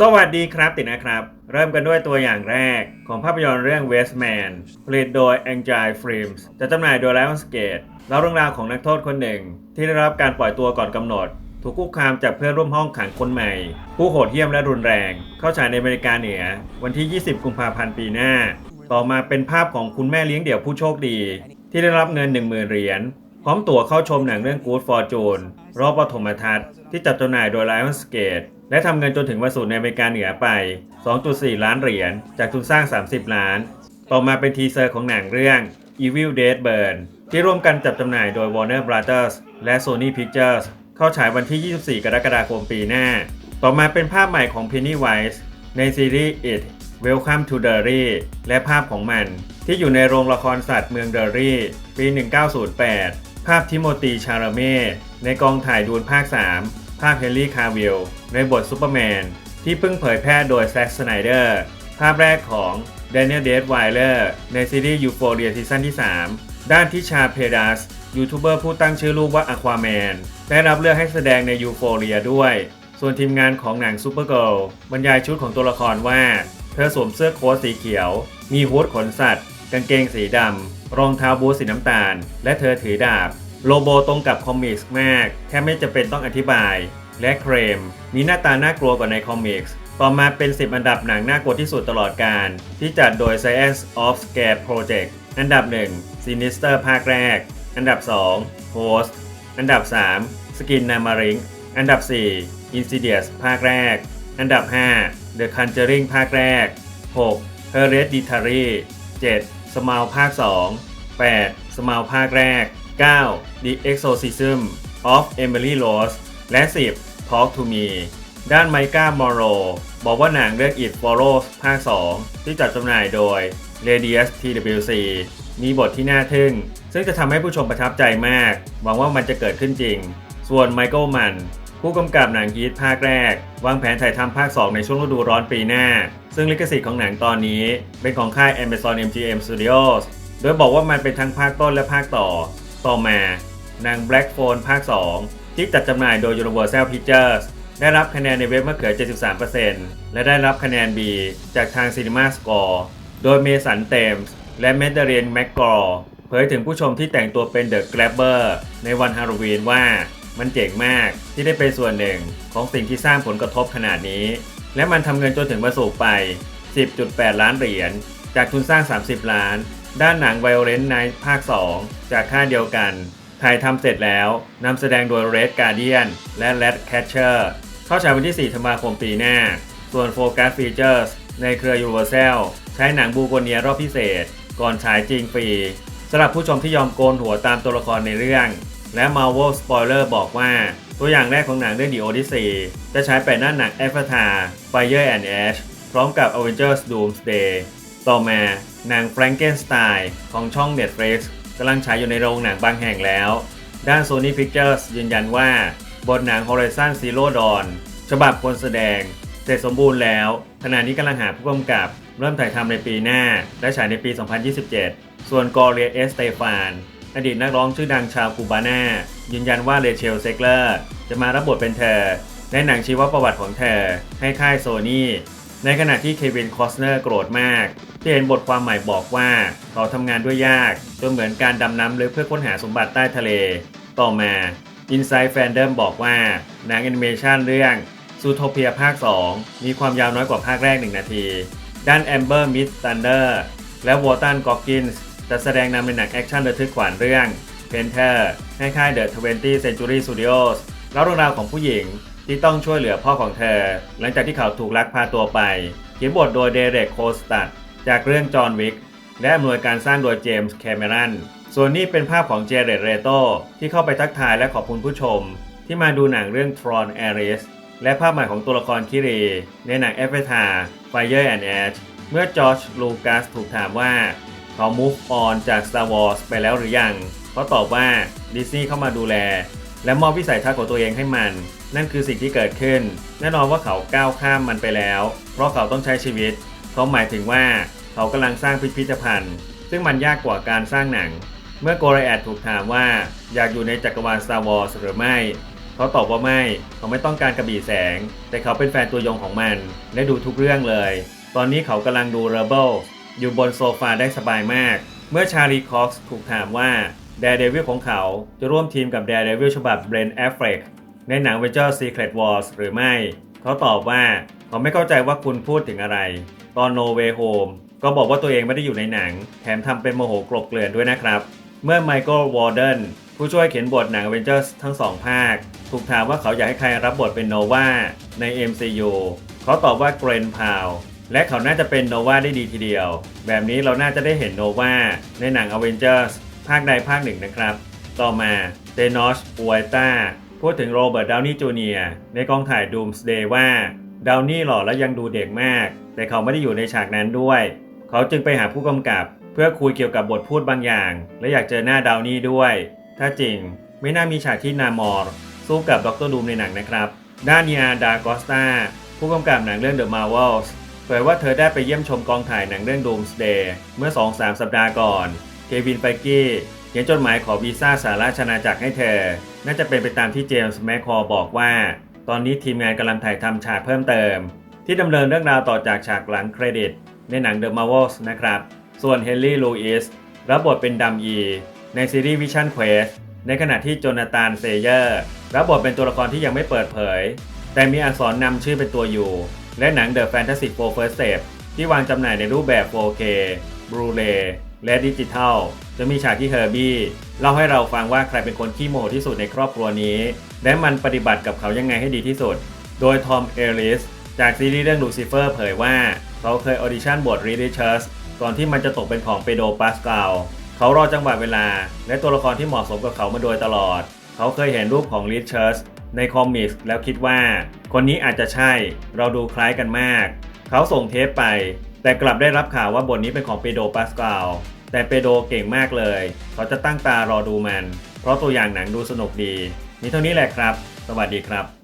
สวัสดีครับติดนะครับ เริ่มกันด้วยตัวอย่างแรกของภาพยนตร์เรื่อง Westman ผลิตโดย a n g i Films จะจำหน่ายโดย Lionsgate เล่าเรื่องราวของนักโทษคนหนึ่ง ที่ได้รับการปล่อยตัวก่อนกำหนด ถูกคุกคามจากเพื่อนร่วมห้องขังคนใหม่ ผู้โหดเหี้ยมและรุนแรง เข้าฉายในอเมริกาเหนือ วันที่ 20 กุมภาพันธ์ปีหน้า ต่อมาเป็นภาพของคุณแม่เลี้ยงเดี่ยวผู้โชคดี ที่ได้รับเงิน 10,000 เหรียญ พร้อมตั๋วเข้าชมหนังเรื่อง Good Fortune รอบปฐมทัศน์ที่จัดจำหน่ายโดย Lionsgate และทำเงินจนถึงวันศุกร์ในอเมริกาเหนือไป 2.4 ล้านเหรียญ จากทุนสร้าง 30 ล้าน ต่อมาเป็นทีเซอร์ของหนังเรื่อง Evil Dead Burn ที่ร่วมกันจัดจำหน่ายโดย Warner Brothers และ Sony Pictures เข้าฉายวันที่ 24 กรกฎาคมปีหน้า ต่อมาเป็นภาพใหม่ของ Pennywise ในซีรีส์ It Welcome to Derry และภาพของมัน ที่อยู่ในโรงละครสัตว์เมืองเดอรี่ปี 1908 ภาพทิโมตีชาราเม่ในกองถ่ายดูนภาค 3 ภาพเฮนรี่คาวิลในบทซูเปอร์แมน ที่เพิ่งเผยแพร่โดยแซ็กสไนเดอร์ ภาพแรกของ Daniel d a d w i l e r ในซีรีส์ Euphoria ซีซั่นที่ 3 ด้านทิชาเพดัสยูทูบเบอร์ผู้ตั้งชื่อลูกว่า Aquaman ได้รับเลือกให้แสดงใน Euphoria ด้วย ส่วนทีมงานของหนัง Supergirl บรรยายชุดของตัวละครว่า เธอสวมเสื้อโค้ทสีเขียว มีฮูดขนสัตว์ กางเกงสีดำรองเท้าบูทสีน้ำตาล และเธอถือดาบ โลโบตรงกับคอมิกส์มากแค่ไม่จะเป็นต้องอธิบาย และเครม มีหน้าตาน่ากลัวกว่าในคอมิกส์ต่อมาเป็น 10 อันดับหนังน่ากลัวที่สุดตลอดการ ที่จัดโดย Science of Scare Project อันดับ 1 Sinister ภาคแรก อันดับ 2 Host อันดับ 3 Skin n a m a r i n g อันดับ 4 Insidious ภาคแรก อันดับ 5 The Conjuring ภาคแรก 6 Hereditary 7 Smile ภาค 2 8 Smile ภาคแรก 9 The Exorcism of Emily Rose และ 10 Talk to Me ด้านไมก้ามอโรบอกว่าหนังเรื่อง It Follows ภาค 2 ที่จัดจำหน่ายโดย Radius TWC มีบทที่น่าทึ่ง ซึ่งจะทำให้ผู้ชมประทับใจมาก หวังว่ามันจะเกิดขึ้นจริง ส่วนไมเคิลมัน ผู้กำกับหนังฮีทภาคแรก วางแผนถ่ายทำภาค 2 ในช่วงฤดูร้อนปีหน้า ซึ่งลิขสิทธิ์ของหนังตอนนี้ เป็นของค่าย Amazon MGM Studios โดยบอกว่ามันเป็นทั้งภาคต้นและภาคต่อ ต่อมาหนัง Black Phone ภาค 2 ที่จัดจำหน่ายโดย Universal Pictures ได้รับคะแนนในเว็บมะเขือ 73%และได้รับคะแนน B จากทาง Cinema Score โดยเมสันเตมส์และเมเดเรียนแมกกอร์เผยถึงผู้ชมที่แต่งตัวเป็นเดอะ g ก a b เบอร์ในวันฮาโลวีนว่ามันเจ๋งมากที่ได้เป็นส่วนหนึ่งของสิ่งที่สร้างผลกระทบขนาดนี้ และมันทำเงินจนถึงประสูไป 10.8 ล้านเหรียญจากทุนสร้าง 30 ล้าน ด้านหนัง Violent Night ภาค 2 จากค่ายเดียวกัน ถ่ายทำเสร็จแล้วนำแสดงโดย Red Guardian และ Red Catcher เข้าฉายวันที่ 4 ธันวาคมปีหน้า ส่วน Focus Features ในเครือ Universal ใช้หนังบูโกเนียรอบพิเศษ ก่อนฉายจริงฟรีสำหรับผู้ชมที่ยอมโกนหัวตามตัวละครในเรื่อง และ Marvel Spoiler บอกว่า ตัวอย่างแรกของหนังเรื่อง The Odyssey จะใช้ไปหน้าหนัง Avatar Fire and Ash พร้อมกับ Avengers Doomsday ต่อมา หนัง Frankenstein ของช่อง Netflix กำลังฉายอยู่ในโรงหนังบางแห่งแล้ว ด้าน Sony Pictures ยืนยันว่า บทหนัง Horizon Zero Dawn ฉบับคนแสดง เสร็จสมบูรณ์แล้ว ขณะนี้กำลังหาผู้กำกับ เริ่มถ่ายทำในปีหน้า และฉายในปี 2027 ส่วนกอเรียเอสเตฟาน อดีตนักร้องชื่อดังชาวกูบาน่ายืนยันว่าเรเชลเซกเลอร์จะมารับบทเป็นเธอในหนังชีวประวัติของเธอให้ค่ายโซนี่ ในขณะที่เควินคอสเนอร์โกรธมาก ที่เห็นบทความใหม่บอกว่าเขาทำงานด้วยยากจนเหมือนการดำน้ำลึกเพื่อค้นหาสมบัติใต้ทะเล ต่อมา Inside Fandom บอกว่าหนังแอนิเมชันเรื่องซูโทเปียภาค 2 มีความยาวน้อยกว่าภาคแรก 1 นาที ด้าน Amber Miss Thunder และวอ r ตันก o กกินส์จะแสดงนำในหนังแอคชั่นระทึกขวัญเรื่อง Panther ให้ค่าย The 20th Century Studios เล่าเรื่องราวของผู้หญิง ที่ต้องช่วยเหลือพ่อของเธอ หลังจากที่เขาถูกลักพาตัวไป เขียนบทโดยเดเรกโคสตัดจากเรื่องจอห์นวิกและอำนวยการสร้างโดยเจมส์แคมเมรอนส่วนนี้เป็นภาพของเจเรตเรโตที่เข้าไปทักทายและขอบคุณผู้ชม ที่มาดูหนังเรื่อง Tron Ares และภาพใหม่ของตัวละครคิรี ในหนัง a v a t a r Fire and Ash เมื่อจอร์จลูคัสถูกถามว่า เขา move on จาก Star Wars ไปแล้วหรือยัง เขาตอบว่าดิสนีย์เข้ามาดูแล และมอบวิสัยทัศน์ของตัวเองให้มัน นั่นคือสิ่งที่เกิดขึ้น แน่นอนว่าเขาก้าวข้ามมันไปแล้ว เพราะเขาต้องใช้ชีวิต เขาหมายถึงว่าเขากำลังสร้างพิพิธภัณฑ์ ซึ่งมันยากกว่าการสร้างหนัง เมื่อโกรแอดถูกถามว่าอยากอยู่ในจักรวาล Star Wars หรือไม่เขาตอบว่าไม่เขาไม่ต้องการกระบี่แสง แต่เขาเป็นแฟนตัวยงของมัน และดูทุกเรื่องเลย ตอนนี้เขากำลังดู Rebel อยู่บนโซฟาได้สบายมาก เมื่อชาลีคอกส์ถูกถามว่า Daredevil ของเขาจะร่วมทีมกับ Daredevil ฉบับ Ben Affleck ในหนัง Avengers Secret Wars หรือไม่ เขาตอบว่าเขาไม่เข้าใจว่าคุณพูดถึงอะไร ตอน No Way Home ก็บอกว่าตัวเองไม่ได้อยู่ในหนัง แถมทำเป็นโมโหกลบเกลื่อนด้วยนะครับ เมื่อไมเคิลวอร์เดนผู้ช่วยเขียนบทหนัง Avengers ทั้งสองภาค ถูกถามว่าเขาอยากให้ใครรับบทเป็นโนวาใน MCU เขาตอบว่าเกรนพาวและเขาน่าจะเป็นโนวาได้ดีทีเดียว แบบนี้เราน่าจะได้เห็นโนวาในหนัง Avengers ภาคใดภาคหนึ่งนะครับ ต่อมาเตนอสปูเอตา พูดถึงโรเบิร์ตดาวนี่จูเนียในกองถ่าย Doomsday ว่าดาวนี่หล่อและยังดูเด็กมาก แต่เขาไม่ได้อยู่ในฉากนั้นด้วย เขาจึงไปหาผู้กำกับ เพื่อคุยเกี่ยวกับบทพูดบางอย่าง และอยากเจอหน้าดาวนี่ด้วย ถ้าจริงไม่น่ามีฉากที่นามอร์สู้กับดรดูมในหนังนะครับด้านเนียดากอสตาผู้กำกับหนังเรื่อง The Marvels เผยว่าเธอได้ไปเยี่ยมชมกองถ่ายหนังเรื่อง Doomsday เมื่อ 2-3 สัปดาห์ก่อน เควินไฟกี้ ขียนจดหมายขอวีซ่าสาราชอาจักรให้เธอ น่าจะเป็นไปตามที่เจมส์แมคคอร์บอกว่า ตอนนี้ทีมงานกำลังถ่ายทำฉากเพิ่มเติม ที่ดำเนินเรื่องราวต่อจากฉากหลังเครดิต ในหนัง The Marvels นะครับ ส่วนเฮนรี่ลูอิสรับบทเป็นดัมอีในซีรีส์ Vision Quest ในขณะที่โจนาธานเซเยอร์รับบทเป็นตัวละครที่ยังไม่เปิดเผย แต่มีอักษรนำชื่อเป็นตัวอยู่ และหนัง The Fantastic Four First Step ที่วางจำหน่ายในรูปแบบ 4K Blu-ray และดิจิทัล จะมีฉากที่เฮอร์บี้เล่าให้เราฟังว่าใครเป็นคนขี้โมโหที่สุดในครอบครัวนี้ และมันปฏิบัติกับเขายังไงให้ดีที่สุด โดยทอมเอริสจากซีรีส์เรื่องลูซิเฟอร์เผยว่าเขาเคยออดิชั่นบทรีดิเช r สก่อนที่มันจะตกเป็นของเปโดปาสกาลเขารอจังหวะเวลา และตัวละครที่เหมาะสมกับเขามาโดยตลอด เขาเคยเห็นรูปของลิชเช r สในคอมิกส์แล้วคิดว่า คนนี้อาจจะใช่ เราดูคล้ายกันมาก เขาส่งเทปไป แต่กลับได้รับข่าวว่าบทนี้เป็นของเปโดปาสกาล แต่เปโดเก่งมากเลย เขาจะตั้งตารอดูมัน เพราะตัวอย่างหนังดูสนุกดี มีเท่านี้แหละครับ สวัสดีครับ